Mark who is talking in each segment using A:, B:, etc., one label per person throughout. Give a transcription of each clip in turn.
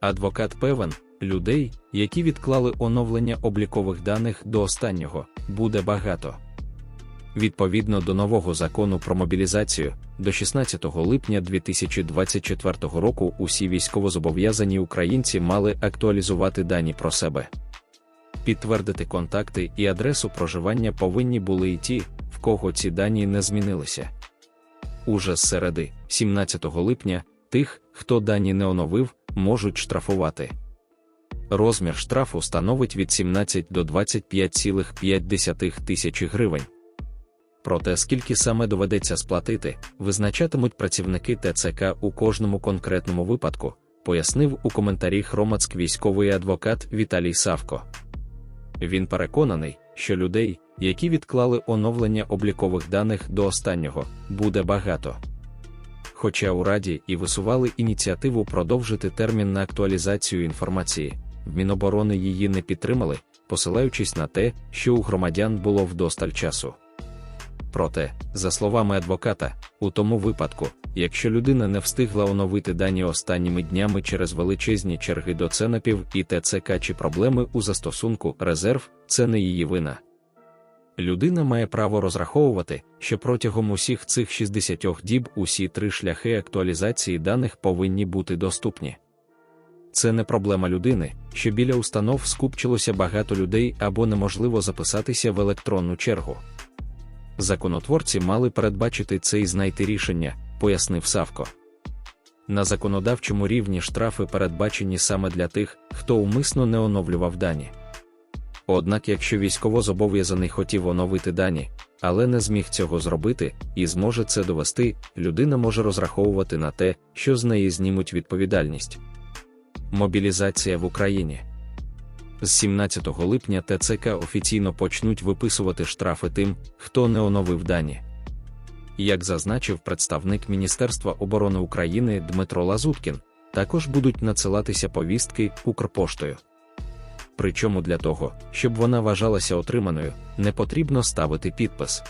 A: Адвокат певен, людей, які відклали оновлення облікових даних до останнього, буде багато. Відповідно до нового закону про мобілізацію, до 16 липня 2024 року усі військовозобов'язані українці мали актуалізувати дані про себе. Підтвердити контакти і адресу проживання повинні були і ті, в кого ці дані не змінилися. Уже з середи, 17 липня, тих, хто дані не оновив, можуть штрафувати. Розмір штрафу становить від 17 до 25,5 тисячі гривень. Проте скільки саме доведеться сплатити, визначатимуть працівники ТЦК у кожному конкретному випадку, пояснив у коментарі громадськ військовий адвокат Віталій Савко. Він переконаний, що людей, які відклали оновлення облікових даних до останнього, буде багато. Хоча у Раді і висували ініціативу продовжити термін на актуалізацію інформації, в Міноборони її не підтримали, посилаючись на те, що у громадян було вдосталь часу. Проте, за словами адвоката, у тому випадку, якщо людина не встигла оновити дані останніми днями через величезні черги до ЦЕНАПів і ТЦК чи проблеми у застосунку резерв, це не її вина. Людина має право розраховувати, що протягом усіх цих 60 діб усі три шляхи актуалізації даних повинні бути доступні. Це не проблема людини, що біля установ скупчилося багато людей або неможливо записатися в електронну чергу. Законотворці мали передбачити це і знайти рішення, пояснив Савко. На законодавчому рівні штрафи передбачені саме для тих, хто умисно не оновлював дані. Однак, якщо військовозобов'язаний хотів оновити дані, але не зміг цього зробити і зможе це довести, людина може розраховувати на те, що з неї знімуть відповідальність. Мобілізація в Україні з 17 липня ТЦК офіційно почнуть виписувати штрафи тим, хто не оновив дані. Як зазначив представник Міністерства оборони України Дмитро Лазуткін, також будуть надсилатися повістки Укрпоштою. Причому для того, щоб вона вважалася отриманою, не потрібно ставити підпис.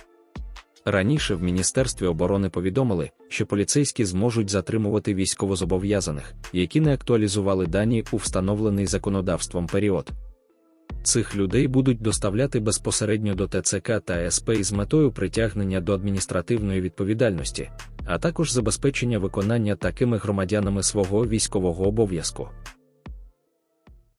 A: Раніше в Міністерстві оборони повідомили, що поліцейські зможуть затримувати військовозобов'язаних, які не актуалізували дані у встановлений законодавством період. Цих людей будуть доставляти безпосередньо до ТЦК та СП із метою притягнення до адміністративної відповідальності, а також забезпечення виконання такими громадянами свого військового обов'язку.